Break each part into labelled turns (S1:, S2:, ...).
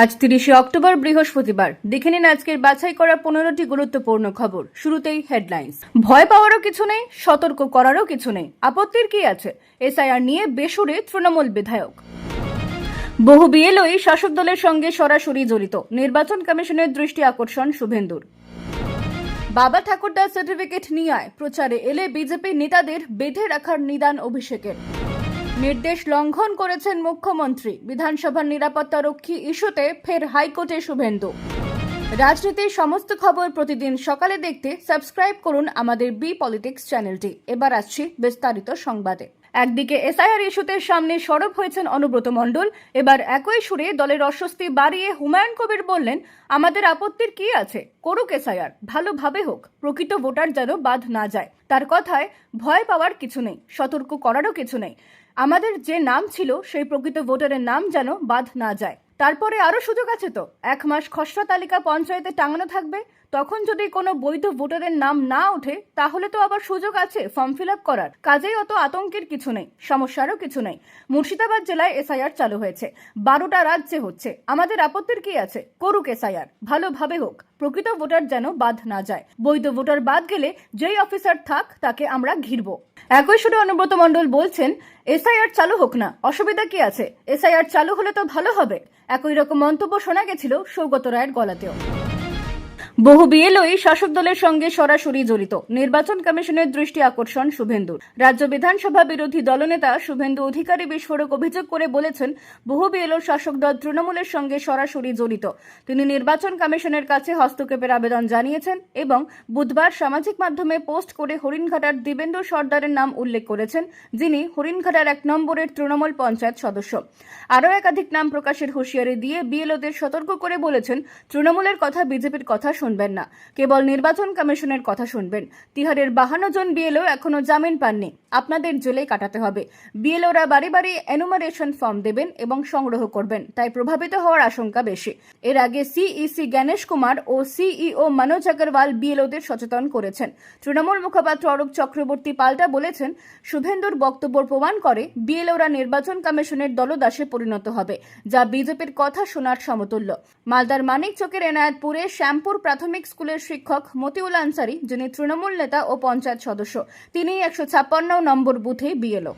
S1: আজ তিরিশে অক্টোবর বৃহস্পতিবার। দেখে নিন আজকের বাছাই করা পনেরোটি গুরুত্বপূর্ণ খবর। শুরুতেই হেডলাইন্স ভয় পাওয়ারও কিছু নেই, সতর্ক করারও কিছু নেই। আপত্তির কি আছে? এসআইআর নিয়ে বেসুরে তৃণমূল বিধায়ক। বহু বিএলওই শাসক দলের সঙ্গে সরাসরি জড়িত। নির্বাচন কমিশনের দৃষ্টি আকর্ষণ শুভেন্দুর। বাবা ঠাকুরদার সার্টিফিকেট নিয়ে প্রচারে এলে বিজেপি নেতাদের বেঁধে রাখার নিদান অভিষেকের। নির্দেশ লঙ্ঘন করেছেন মুখ্যমন্ত্রী। বিধানসভার নিরাপত্তা রক্ষী ইস্যুতে ফের হাইকোর্টে শুভেন্দু। রাজনীতির সমস্ত খবর প্রতিদিন সকালে দেখতে সাবস্ক্রাইব করুন আমাদের বি পলিটিক্স চ্যানেলটি। এবার আসছি বিস্তারিত সংবাদে। একদিকে এসআইআর ইস্যুতে সামনে সরব হয়েছেন অনুব্রত মণ্ডল। এবার একই সুরে দলের অস্বস্তি বাড়িয়ে হুমায়ুন কবির বললেন, আমাদের আপত্তির কি আছে? করুক এসআইআর, ভালোভাবে হোক। প্রকৃত ভোটার যেন বাদ না যায়। তার কথায় ভয় পাওয়ার কিছু নেই, সতর্ক করারও কিছু নেই। আমাদের যে নাম ছিল, সেই প্রকৃত ভোটারের নাম যেন বাদ না যায়। তারপরে আরও সুযোগ আছে তো? এক মাস খসড়া তালিকা পঞ্চায়েতে টাঙানো থাকবে তখন যদি কোনো বৈধ ভোটারের নাম না ওঠে, তাহলে তো আবার সুযোগ আছে ফর্ম ফিল আপ করার। কাজেই অত আতঙ্কের কিছু নেই, সমস্যারও কিছু নেই। মুর্শিদাবাদ জেলায় এসআইআর চালু হয়েছে। বারোটা রাজ্যে হচ্ছে। আমাদের আপত্তির কি আছে? করুক এসআইআর, ভালোভাবে হোক। প্রকৃত ভোটার যেন বাদ না যায়। বৈধ ভোটার বাদ গেলে যেই অফিসার থাক, তাকে আমরা ঘিরব। একই সুরে অনুব্রত মণ্ডল বলছেন, এসআইআর চালু হোক না, অসুবিধা কি আছে? এসআইআর চালু হলে তো ভালো হবে। একই রকম মন্তব্য শোনা গেছিল সৌগত রায়ের গলাতেও। বহু বিএলওই শাসক দলের সঙ্গে সরাসরি জড়িত। নির্বাচন কমিশনের দৃষ্টি আকর্ষণ শুভেন্দুর। রাজ্য বিধানসভা বিরোধী দলনেতা শুভেন্দু অধিকারী বিস্ফোরক অভিযোগ করে বলেছেন, বহু বিএলও শাসক দল তৃণমূলের সঙ্গে সরাসরি জড়িত। তিনি নির্বাচন কমিশনের কাছে হস্তক্ষেপের আবেদন জানিয়েছেন এবং বুধবার সামাজিক মাধ্যমে পোস্ট করে হরিণঘাটার দিবেন্দু সর্দারের নাম উল্লেখ করেছেন, যিনি হরিণঘাটার এক নম্বরের তৃণমূল পঞ্চায়েত সদস্য। আরও একাধিক নাম প্রকাশের হুঁশিয়ারি দিয়ে বিএলওদের সতর্ক করে বলেছেন, তৃণমূলের কথা, বিজেপির কথা শুনবেন না। কেবল নির্বাচন কমিশনের কথা শুনবেন। তিহারের বাহান্ন জন বিএলও এখনও জামিন পাননি। আপনাদের জেলে কাটাতে হবে। বিএলওরা বাড়ি বাড়ি এনুমারেশন ফর্ম দেবেন এবং সংগ্রহ করবেন। তাই প্রভাবিত হওয়ার আশঙ্কা বেশি। এর আগে সিইসি জ্ঞানেশ কুমার ও সিইও মনোজ আগরওয়াল বিএলওদের সচেতন করেছেন। তৃণমূল মুখপাত্র অরূপ চক্রবর্তী পাল্টা বলেছেন, শুভেন্দুর বক্তব্য প্রমাণ করে বিএলওরা নির্বাচন কমিশনের দলদাসে পরিণত হবে, যা বিজেপির কথা শোনার সমতুল্য। মালদার মানিক চকের এনায়েতপুরে শ্যামপুর প্রাথমিক স্কুলের শিক্ষক মতিউল আনসারি, যিনি তৃণমূল নেতা ও পঞ্চায়েত সদস্য। তিনি একশো ছাপ্পান্ন নম্বর বুথে বিএলও।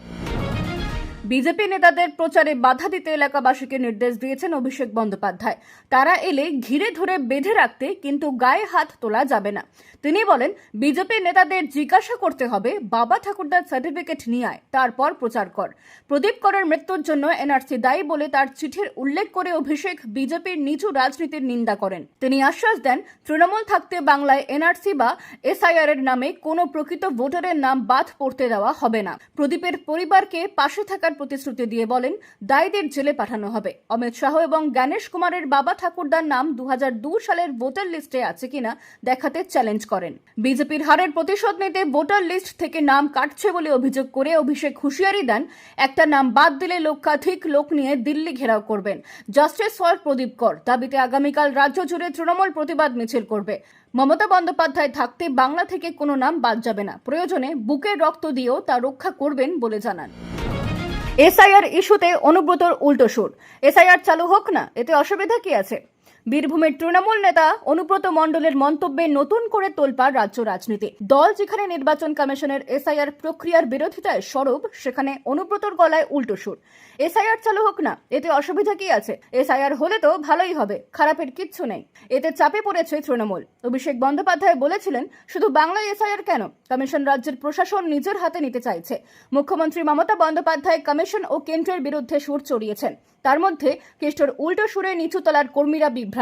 S1: বিজেপি নেতাদের প্রচারে বাধা দিতে এলাকাবাসীকে নির্দেশ দিয়েছেন অভিষেক বন্দ্যোপাধ্যায়। তারা এলে ঘিরে ধরে বেঁধে রাখতে কিন্তু গায়ে হাত তোলা যাবে না। তিনি বলেন, বিজেপি নেতাদের জিজ্ঞাসা করতে হবে, বাবা ঠাকুরদার সার্টিফিকেট নিয়ে আয়, তারপর প্রচার কর। প্রদীপ করের মৃত্যুর জন্য এনআরসি দায়ী বলে তার চিঠির উল্লেখ করে অভিষেক বিজেপির নিচু রাজনীতির নিন্দা করেন। তিনি আশ্বাস দেন, তৃণমূল থাকতে বাংলায় এনআরসি বা এসআইআর এর নামে কোনো প্রকৃত ভোটারের নাম বাদ পড়তে দেওয়া হবে না। প্রদীপের পরিবারকে পাশে থাকার প্রতিশ্রুতি দিয়ে বলেন, দায়ীদের জেলে পাঠানো হবে। অমিত শাহ এবং জ্ঞানেশ কুমারের বাবা ঠাকুরদার নাম দু সালের ভোটার লিস্টে আছে কিনা দেখাতে চ্যালেঞ্জ করেন। বিজেপির হারের প্রতিশোধ নিতে ভোটার লিস্ট থেকে নাম কাটছে বলে অভিযোগ করে অভিষেক হুঁশিয়ারি দেন। একটা নাম বাদ দিলে লক্ষাধিক লোক নিয়ে দিল্লি ঘেরাও করবেন। জাস্টিস ফর প্রদীপ কর দাবিতে আগামীকাল রাজ্য জুড়ে তৃণমূল প্রতিবাদ মিছিল করবে। মমতা বন্দ্যোপাধ্যায় থাকতে বাংলা থেকে কোনো নাম বাদ যাবে না। প্রয়োজনে বুকের রক্ত দিয়েও তা রক্ষা করবেন বলে জানান। এসআইআর ইস্যুতে অনুব্রতর উল্টো সুর। এসআইআর চালু হোক না এতে অসুবিধা কি আছে? বীরভূমের তৃণমূল নেতা অনুব্রত মণ্ডলের মন্তব্যে নতুন করে তোলপাড় রাজ্য রাজনীতি। দল যেখানে নির্বাচন কমিশনের এসআইআর প্রক্রিয়ার বিরোধিতায় সরব, সেখানে অনুব্রতর গলায় উল্টো সুর। এসআইআর চালু হোক না, এতে অসুবিধা কি আছে? এসআইআর হলে তো ভালোই হবে, খারাপের কিচ্ছু নেই। এতে চাপে পড়েছে তৃণমূল। অভিষেক বন্দ্যোপাধ্যায় বলেছিলেন, শুধু বাংলায় এসআইআর কেন? কমিশন রাজ্যের প্রশাসন নিজের হাতে নিতে চাইছে। মুখ্যমন্ত্রী মমতা বন্দ্যোপাধ্যায় কমিশন ও কেন্দ্রের বিরুদ্ধে সুর চড়িয়েছেন। তার মধ্যে কেষ্টর উল্টো সুরে নিচুতলার কর্মীরা বিভ্রান্ত।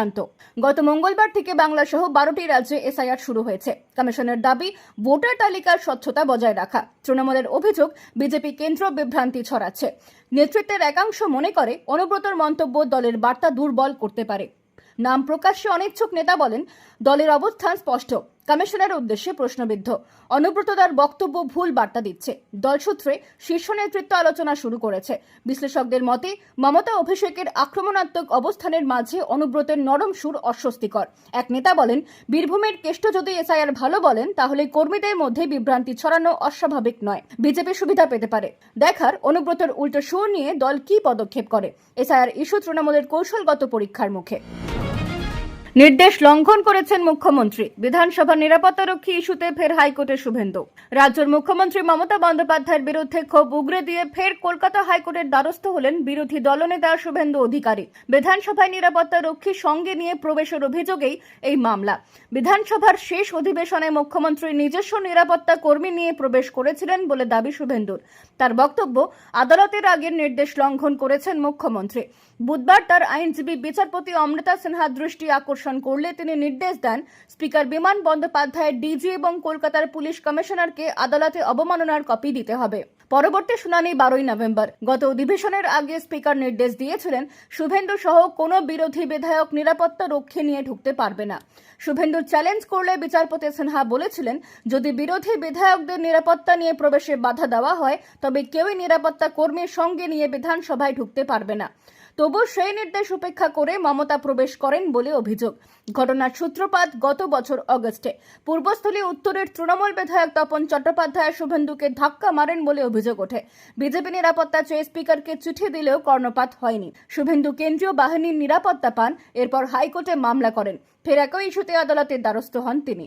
S1: গত মঙ্গলবার থেকে বাংলা সহ বারোটি রাজ্যে এসআইআর শুরু হয়েছে। কমিশনের দাবি, ভোটার তালিকার স্বচ্ছতা বজায় রাখা। তৃণমূলের অভিযোগ, বিজেপি কেন্দ্র বিভ্রান্তি ছড়াচ্ছে। নেতৃত্বের একাংশ মনে করে, অনুব্রতর মন্তব্য দলের বার্তা দুর্বল করতে পারে। নাম প্রকাশ্যে অনিচ্ছুক নেতা বলেন, দলের অবস্থান স্পষ্ট। কমিশনের উদ্দেশ্যে প্রশ্নবিদ্ধ। অনুব্রত তার বক্তব্য ভুল বার্তা দিচ্ছে। দলসূত্রে শীর্ষ নেতৃত্ব আলোচনা শুরু করেছে। বিশ্লেষকদের মতে, মমতা অভিষেকের আক্রমণাত্মক অবস্থানের মাঝে অনুব্রতের নরম সুর অস্বস্তিকর। এক নেতা বলেন, বীরভূমের কেষ্ট যদি এসআইআর ভালো বলেন, তাহলে কর্মীদের মধ্যে বিভ্রান্তি ছড়ানো অস্বাভাবিক নয়। বিজেপি সুবিধা পেতে পারে। দেখার, অনুব্রতের উল্টো সুর নিয়ে দল কি পদক্ষেপ করে? এসআইআর ইস্যু তৃণমূলের কৌশলগত পরীক্ষার মুখে। নির্দেশ লঙ্ঘন করেছেন মুখ্যমন্ত্রী। বিধানসভা নিরাপত্তারক্ষী ইস্যুতে ফের হাইকোর্টের শুভেন্দু। রাজ্যের মুখ্যমন্ত্রী মমতা বন্দ্যোপাধ্যায়ের বিরুদ্ধে ক্ষোভ উগরে দিয়ে ফের কলকাতা হাইকোর্টের দ্বারস্থ হলেন বিরোধী দলনেতা শুভেন্দু অধিকারী। বিধানসভায় নিরাপত্তা রক্ষী সঙ্গে নিয়ে প্রবেশের অভিযোগেই এই মামলা। বিধানসভার শেষ অধিবেশনে মুখ্যমন্ত্রী নিজস্ব নিরাপত্তা কর্মী নিয়ে প্রবেশ করেছিলেন বলে দাবি শুভেন্দুর। তার বক্তব্য আদালতের আগের নির্দেশ লঙ্ঘন করেছেন মুখ্যমন্ত্রী। বুধবার তার আইনজীবী বিচারপতি অমৃতা সিনহা দৃষ্টি আকর্ষণ করলে তিনি নির্দেশ দেন, স্পিকার বিমান বন্দ্যোপাধ্যায় ডিজি এবং কলকাতার পুলিশ কমিশনারকে আদালতে অবমাননার কপি দিতে হবে। পরবর্তী শুনানি বারোই নভেম্বর। গত অধিবেশনের আগে স্পিকার নির্দেশ দিয়েছিলেন, শুভেন্দু সহ কোনো বিরোধী বিধায়ক নিরাপত্তা রক্ষী নিয়ে ঢুকতে পারবে না। শুভেন্দু চ্যালেঞ্জ করলে বিচারপতি সিনহা বলেছিলেন, যদি বিরোধী বিধায়কদের নিরাপত্তা নিয়ে প্রবেশে বাধা দেওয়া হয়, তবে কেউই নিরাপত্তা কর্মীর সঙ্গে নিয়ে বিধানসভায় ঢুকতে পারবে না। তবু সেই নির্দেশ উপেক্ষা করে মমতা প্রবেশ করেন বলে অভিযোগ। ঘটনার সূত্রপাত গত বছর অগস্টে। পূর্বস্থলী উত্তরের তৃণমূল বিধায়ক তপন চট্টোপাধ্যায় শুভেন্দুকে ধাক্কা মারেন বলে অভিযোগ ওঠে। বিজেপি নিরাপত্তা চেয়ে স্পিকারকে চিঠি দিলেও কর্ণপাত হয়নি। শুভেন্দু কেন্দ্রীয় বাহিনীর নিরাপত্তা পান, এরপর হাইকোর্টে মামলা করেন। ফের একই ইস্যুতে আদালতের দ্বারস্থ হন তিনি।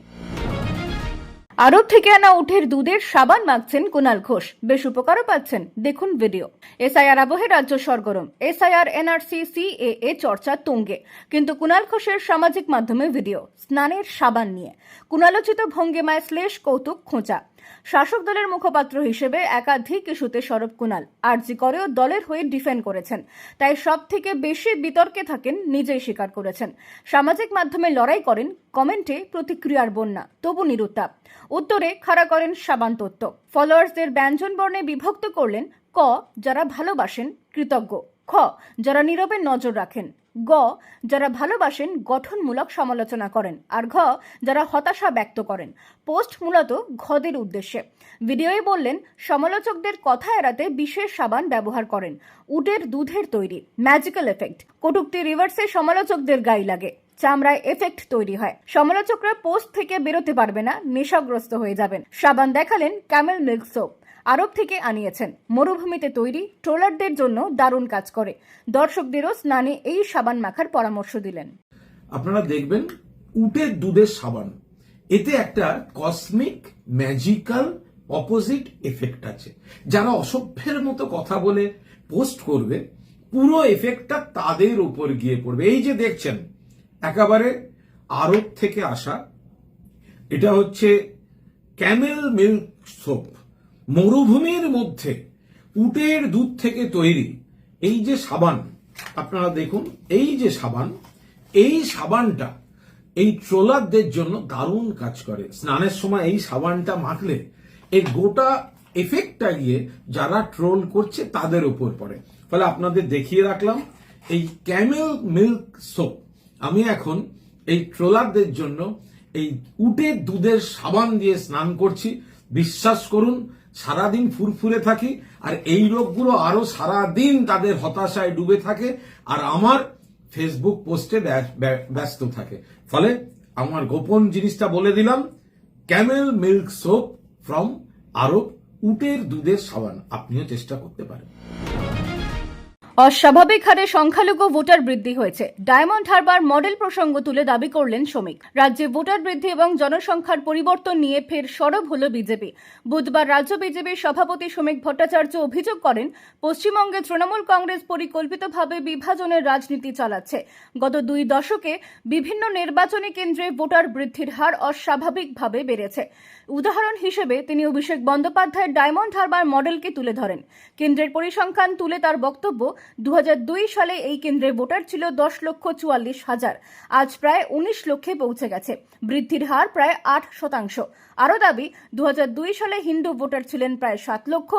S1: আরব থেকে আনা উঠের দুধের সাবান মাখছেন কুনাল ঘোষ। বেশ উপকারও পাচ্ছেন। দেখুন ভিডিও। এসআইআর আবহে রাজ্য সরগরম। এসআইআর, এনআরসি, সিএএ চর্চা তুঙ্গে। কিন্তু কুনাল ঘোষের সামাজিক মাধ্যমে ভিডিও, স্নানের সাবান নিয়ে। কুনালোচিত ভঙ্গিমায় শ্লেষ কৌতুক খোঁচা। শাসক দলের মুখপাত্র হিসেবে একাধিক ইস্যুতে সরব কুনাল। আরজি করেও দলের হয়ে ডিফেন্ড করেছেন। তাই সব থেকে বেশি বিতর্কে থাকেন নিজেই স্বীকার করেছেন। সামাজিক মাধ্যমে লড়াই করেন, কমেন্টে প্রতিক্রিয়ার বন্যা। তবু নিরুত্তাপ। উত্তরে খাড়া করেন সাবান তত্ত্ব। ফলোয়ার্সদের ব্যঞ্জন বর্ণে বিভক্ত করলেন, ক, যারা ভালোবাসেন, কৃতজ্ঞ। খ, যারা নীরবে নজর রাখেন। গ, যারা ভালোবাসেন, গঠনমূলক সমালোচনা করেন। আর ঘ, যারা হতাশা ব্যক্ত করেন। পোস্ট মূলত ঘদের উদ্দেশ্যে। ভিডিওয়ে বললেন, সমালোচকদের কথা এড়াতে বিশেষ সাবান ব্যবহার করেন। উটের দুধের তৈরি ম্যাজিক্যাল এফেক্ট কটুক্তি রিভার্সে সমালোচকদের গায়ে লাগে। চামড়ায় এফেক্ট তৈরি হয়। সমালোচকরা পোস্ট থেকে বেরোতে পারবে না, নেশাগ্রস্ত হয়ে যাবেন। সাবান দেখালেন ক্যামেল মিল্ক সোপ আরব থেকে আনিয়েছেন। মরুভূমিতে তৈরি ট্রোলারদের জন্য দারুণ কাজ করে। দর্শকদেরও স্নানে এই সাবান মাখার পরামর্শ দিলেন।
S2: আপনারা দেখবেন উটের দুধের সাবান। এতে একটা কসমিক ম্যাজিক্যাল অপোজিট এফেক্ট আছে। যারা অসভ্যের মতো কথা বলে পোস্ট করবে, পুরো এফেক্টটা তাদের উপর গিয়ে পড়বে। এই যে দেখছেন, একেবারে আরব থেকে আসা, এটা হচ্ছে ক্যামেল মিল্ক সোপ মরুভূমির মধ্যে উটের দুধ থেকে তৈরি এই যে সাবান, আপনারা দেখুন, এই যে সাবান, এই সাবানটা এই ট্রোলারদের জন্য দারুণ কাজ করে। স্নানের সময় এই সাবানটা মাখলে এই গোটা এফেক্টটা গিয়ে যারা ট্রোল করছে তাদের উপর পড়ে। ফলে আপনাদের দেখিয়ে রাখলাম, এই ক্যামেল মিল্ক সোপ আমি এখন এই ট্রোলারদের জন্য এই উটের দুধের সাবান দিয়ে স্নান করছি। বিশ্বাস করুন সারাদিন ফুরফুরে থাকি, আর এই লোকগুলো আরও সারাদিন তাদের হতাশায় ডুবে থাকে, আর আমার ফেসবুক পোস্টে ব্য- ব্য- ব্যস্ত থাকে। ফলে আমার গোপন জিনিসটা বলে দিলাম, camel milk soap from Arab, উটের দুধের সাবান। আপনিও চেষ্টা করতে পারেন।
S1: অস্বাভাবিক হারে সংখ্যালঘু ভোটার বৃদ্ধি হয়েছে। ডায়মন্ড হারবার মডেল প্রসঙ্গ তুলে দাবি করলেন শ্রমিক। রাজ্যে ভোটার বৃদ্ধি এবং জনসংখ্যার পরিবর্তন নিয়ে ফের সরব হল বিজেপি। বুধবার রাজ্য বিজেপির সভাপতি শ্রমিক ভট্টাচার্য অভিযোগ করেন, পশ্চিমবঙ্গে তৃণমূল কংগ্রেস পরিকল্পিতভাবে বিভাজনের রাজনীতি চালাচ্ছে। গত দুই দশকে বিভিন্ন নির্বাচনী কেন্দ্রে ভোটার বৃদ্ধির হার অস্বাভাবিকভাবে বেড়েছে। উদাহরণ হিসেবে তিনি অভিষেক বন্দ্যোপাধ্যায়ের ডায়মন্ড হারবার মডেলকে তুলে ধরেন। কেন্দ্রের পরিসংখ্যান তুলে তার বক্তব্য দু হাজার দুই সালে এই কেন্দ্রে ভোটার ছিল দশ লক্ষ চুয়াল্লিশ হাজার। আজ প্রায় উনিশ লক্ষে পৌঁছে গেছে। বৃদ্ধির হার প্রায় আট শতাংশ। আরও দাবি, দুহাজার দুই সালে হিন্দু ভোটার ছিলেন প্রায় সাত লক্ষ,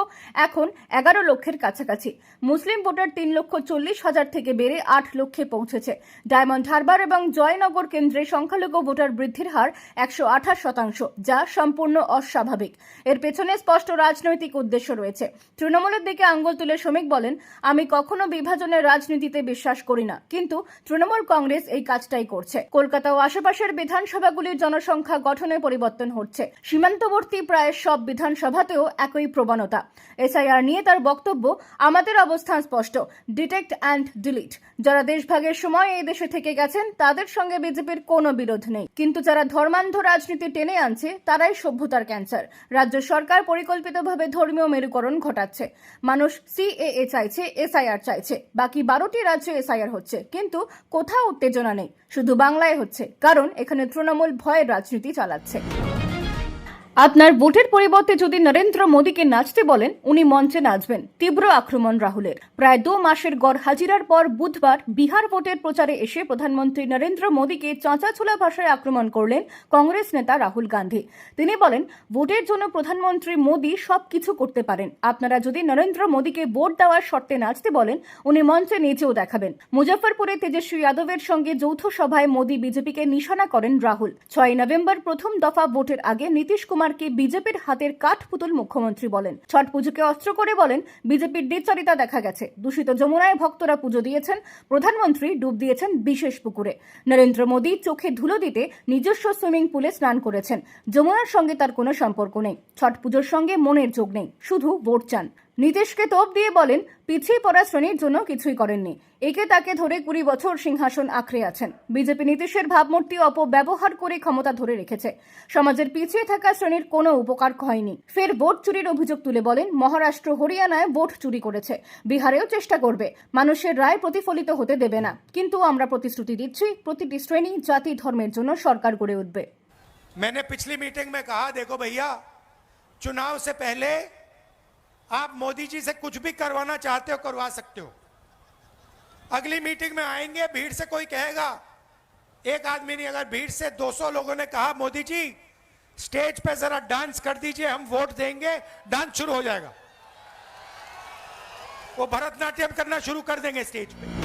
S1: এখন এগারো লক্ষের কাছাকাছি। মুসলিম ভোটার তিন লক্ষ চল্লিশ হাজার থেকে বেড়ে আট লক্ষে পৌঁছেছে। ডায়মন্ড হারবার এবং জয়নগর কেন্দ্রে সংখ্যালঘু ভোটার বৃদ্ধির হার একশো আঠাশ শতাংশ, যা সম্পূর্ণ অস্বাভাবিক। এর পেছনে স্পষ্ট রাজনৈতিক উদ্দেশ্য রয়েছে। তৃণমূলের দিকে আঙ্গুল তুলে শ্রমিক বলেন, আমি কখনো বিভাজনের রাজনীতিতে বিশ্বাস করি না। কিন্তু তৃণমূল কংগ্রেস এই কাজটাই করছে। কলকাতা ও আশেপাশের বিধানসভাগুলির জনসংখ্যা গঠনে পরিবর্তন হচ্ছে। সীমান্তবর্তী প্রায় সব বিধানসভাতেও একই প্রবণতা। এসআইআর নিয়ে তার বক্তব্য, আমাদের অবস্থান স্পষ্ট, ডিটেক্ট অ্যান্ড ডিলিট। যারা দেশভাগের সময় এই দেশে থেকে গেছেন, তাদের সঙ্গে বিজেপির কোনো বিরোধ নেই। কিন্তু যারা ধর্মান্ধ রাজনীতি টেনে আনছে, তারাই সভ্যতার ক্যান্সার। রাজ্য সরকার পরিকল্পিতভাবে ধর্মীয় মেরুকরণ ঘটাচ্ছে। মানুষ সিএএ চাইছে এসআইআর চাইছে। বাকি বারোটি রাজ্যে এসআইআর হচ্ছে। কিন্তু কোথাও উত্তেজনা নেই। শুধু বাংলায় হচ্ছে। কারণ এখানে তৃণমূল ভয়ের রাজনীতি চালাচ্ছে। আপনার ভোটের পরিবর্তে যদি নরেন্দ্র মোদীকে নাচতে বলেন, উনি মঞ্চে নাচবেন। তীব্র আক্রমণ রাহুলের। প্রায় দু মাসের গড় হাজিরার পর বুধবার বিহার ভোটের প্রচারে এসে প্রধানমন্ত্রী নরেন্দ্র মোদীকে চাঁচাছোলা ভাষায় আক্রমণ করলেন কংগ্রেস নেতা রাহুল গান্ধী। তিনি বলেন, ভোটের জন্য প্রধানমন্ত্রী মোদী সবকিছু করতে পারেন। আপনারা যদি নরেন্দ্র মোদীকে ভোট দেওয়ার শর্তে নাচতে বলেন, উনি মঞ্চে নেচেও দেখাবেন। মুজফ্ফরপুরে তেজস্বী যাদবের সঙ্গে যৌথ সভায় মোদী বিজেপিকে নিশানা করেন রাহুল। ছয় নভেম্বর প্রথম দফা ভোটের আগে নীতিশ কুমারকে বিজেপির হাতের কাঠ পুতুল মুখ্যমন্ত্রী বলেন। ছট পুজোকে অস্ত্র করে বলেন, বিজেপির দ্বিচরিতা দেখা গেছে। দূষিত যমুনায় ভক্তরা পুজো দিয়েছেন, প্রধানমন্ত্রী ডুব দিয়েছেন বিশেষ পুকুরে। নরেন্দ্র মোদী চোখে ধুলো দিতে নিজস্ব সুইমিং পুলে স্নান করেছেন। যমুনার সঙ্গে তার কোনো সম্পর্ক নেই। ছট পুজোর সঙ্গে মনের যোগ নেই, শুধু ভোট চান। নীতিশকে তোপ দিয়ে বলেন পিছিয়ে পড়া শ্রেণীর জন্য কিছুই করেননি একে তাকে ধরে কুড়ি বছর সিংহাসন আঁকড়ে আছেন বিজেপি নীতিশের ভাবমূর্তি অপব্যবহার করে ক্ষমতা ধরে রেখেছে সমাজের পিছিয়ে থাকা শ্রেণীর কোনো উপকার হয়নি ফের ভোট চুরির অভিযোগ তুলে বলেন মহারাষ্ট্র হরিয়ানায় ভোট চুরি করেছে বিহারেও চেষ্টা করবে মানুষের রায় প্রতিফলিত হতে দেবে না কিন্তু আমরা প্রতিশ্রুতি দিচ্ছি প্রতিটি শ্রেণী জাতি ধর্মের জন্য সরকার গড়ে উঠবে
S3: मैंने पिछली मीटिंग में कहा देखो भैया चुनाव से पहले आप मोदी जी से कुछ भी करवाना चाहते हो करवा सकते हो अगली मीटिंग में आएंगे भीड़ से कोई कहेगा एक आदमी नहीं अगर भीड़ से 200 लोगों ने कहा मोदी जी स्टेज पे जरा डांस कर दीजिए हम वोट देंगे डांस शुरू हो जाएगा वो भरतनाट्यम करना शुरू कर देंगे स्टेज पे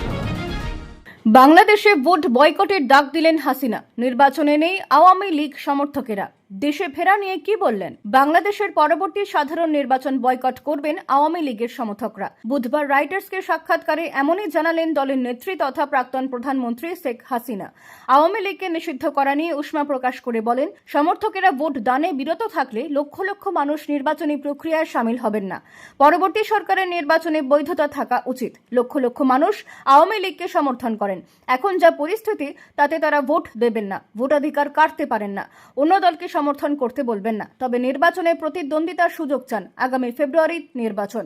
S1: বাংলাদেশে ভোট বয়কটের ডাক দিলেন হাসিনা নির্বাচনে নেই আওয়ামী লীগ সমর্থকেরা দেশে ফেরা নিয়ে কি বললেন? বাংলাদেশের পরবর্তী সাধারণ নির্বাচন বয়কট করবেন আওয়ামী লীগের সমর্থকরা। বুধবার রাইটার্সকে সাক্ষাৎকারে এমনই জানালেন দলের নেত্রী তথা প্রাক্তন প্রধানমন্ত্রী শেখ হাসিনা। আওয়ামী লীগকে নিষিদ্ধ করা নিয়ে উষ্মা প্রকাশ করে বলেন, সমর্থকেরা ভোট দানে বিরত থাকলে লক্ষ লক্ষ মানুষ নির্বাচনী প্রক্রিয়ায় সামিল হবেন না। পরবর্তী সরকারের নির্বাচনে বৈধতা থাকা উচিত। লক্ষ লক্ষ মানুষ আওয়ামী লীগকে সমর্থন করেন। এখন যা পরিস্থিতি, তাতে তারা ভোট দেবেন না। ভোটাধিকার কাটতে পারেন না। অন্য দলকে সমর্থন করতে বলবেন না। তবে নির্বাচনে প্রতিদ্বন্দ্বিতার সুযোগ চান আগামী ফেব্রুয়ারির নির্বাচন।